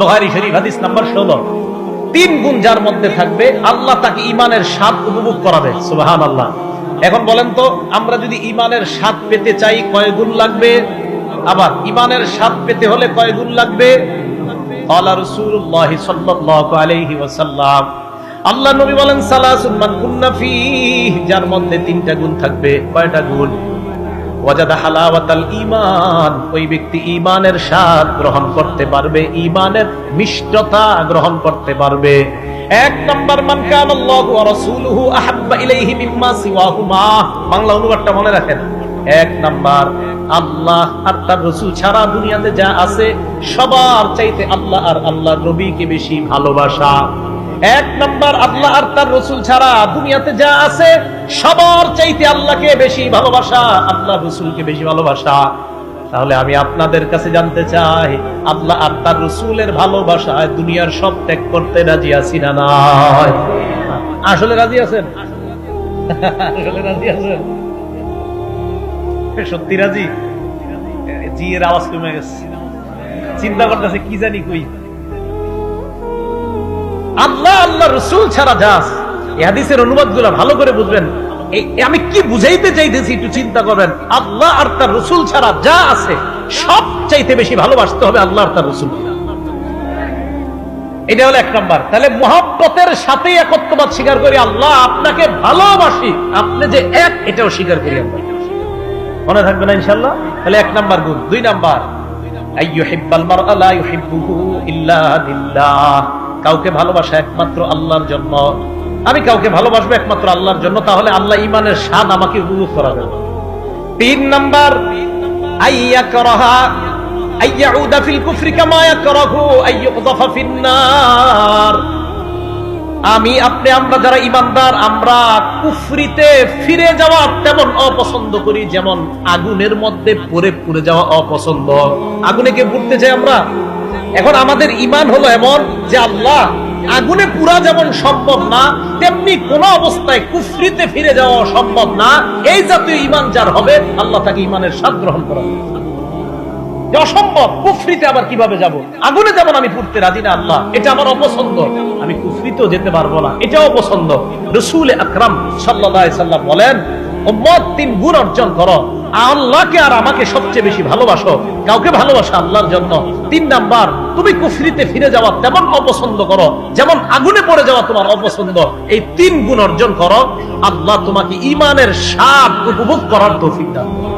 বহারি শরীফ, হাদিস নাম্বার ষোলো। তিন গুণ যার মধ্যে থাকবে, আল্লাহ তাকে ইমানের স্বাদ উপভোগ করাবে সুবাহান আল্লাহ এখন বলেন তো, আমরা যদি ইমানের স্বাদ পেতে চাই, কয় গুণ লাগবে? আবার ইমানের স্বাদ পেতে হলে কয় গুণ লাগবে? আল্লাহ নবী বলেন, সালাসুন মান ফি যার মধ্যে তিনটা গুণ থাকবে, কয়টা গুণ? ঈমান। ওই ব্যক্তি ঈমানের স্বাদ গ্রহণ করতে পারবে, ঈমানের মিষ্টতা গ্রহণ করতে পারবে। এক নম্বর বাংলা অনুবাদটা মনে রাখেন। এক নাম্বার, আল্লাহ আর তার রসুল ছাড়া দুনিয়াতে যা আছে, সবার চাইতে আল্লাহ আর আল্লাহ নবীকে বেশি ভালোবাসা। এক নাম্বার, আল্লাহ আর তার রসুল ছাড়া দুনিয়াতে যা আছে, সবার চাইতে আল্লাহকে বেশি ভালোবাসা, আল্লাহ রসুলকে বেশি ভালোবাসা। তাহলে আমি আপনাদের কাছে জানতে চাই, আল্লাহ আর তার রসুলের ভালোবাসায় দুনিয়ার সব ত্যাগ করতে রাজি আছি না আসলে রাজি আছেন? আসলে রাজি আছেন? সত্যি রাজি? জি এর আওয়াজ কমে গেছে। চিন্তা করতেছে, কি জানি কই? আল্লাহ রসুল ছাড়া যাস, এই হাদিসের অনুবাদগুলো ভালো করে বুঝবেন। আমি কি বুঝাইতে চাইতেছি একটু চিন্তা করবেন। আল্লাহ আর তার রসুল ছাড়া যা আছে, সব চাইতে বেশি ভালোবাসতে হবে আল্লাহ আর তার রসুল এটা হলো এক নাম্বার। তাহলে মহাব্বতের সাথে একত্ববাদ স্বীকার করি, আল্লাহ আপনাকে ভালোবাসি। আপনি যে এক, এটাও স্বীকার করি আমরা। মনে থাকবে না ইনশাল্লাহ তাহলে এক নাম্বার গুণ। দুই নাম্বার, আইয়ুহিব্বাল মারআ লা ইউহিব্বুহু কাউকে ভালোবাসা একমাত্র আল্লাহর জন্য। আমি কাউকে ভালোবাসবো একমাত্র আল্লাহর জন্য, তাহলে আল্লাহ ইমানের স্বাদ আমাকে উপভোগ করাবে। তিন নাম্বার আইয়ুকযাফা ফিন আমি, আপনি, আমরা যারা ইমানদার আমরা কুফরিতে ফিরে যাওয়া তেমন অপছন্দ করি, যেমন আগুনের মধ্যে পড়ে পুড়ে যাওয়া অপছন্দ। আগুনে কে পুড়তে চাই আমরা? এখন আমাদের ইমান হলো এমন যে আল্লাহ আগুনে পুরা যেমন সম্ভব না, তেমনি কোন অবস্থায় কুফরিতে ফিরে যাওয়া সম্ভব না। এই জাতীয় ইমান যার হবে, আল্লাহ তাকে ইমানের স্বাদ গ্রহণ করা অসম্ভব, কুফরিতে আবার কীভাবে যাব? আগুনে যেমন আমি পুড়তে রাজি না, আল্লাহ, এটা আমার অপছন্দ। আমি কুফরিতেও যেতে পারব না, এটাও অপছন্দ। রসুল আকরাম সাল্লাহ বলেন উম্মত তিন গুণ অর্জন করো। আল্লাহকে আর আমাকে সবচেয়ে বেশি ভালোবাসো। কাউকে ভালোবাসো আল্লাহর জন্য। তিন নাম্বার, তুমি কুফরিতে ফিরে যাওয়া তেমন অপছন্দ করো, যেমন আগুনে পড়ে যাওয়া তোমার অপছন্দ। এই তিন গুণ অর্জন করো। আল্লাহ তোমাকে ইমানের স্বাদ উপভোগ করার তৌফিক দান।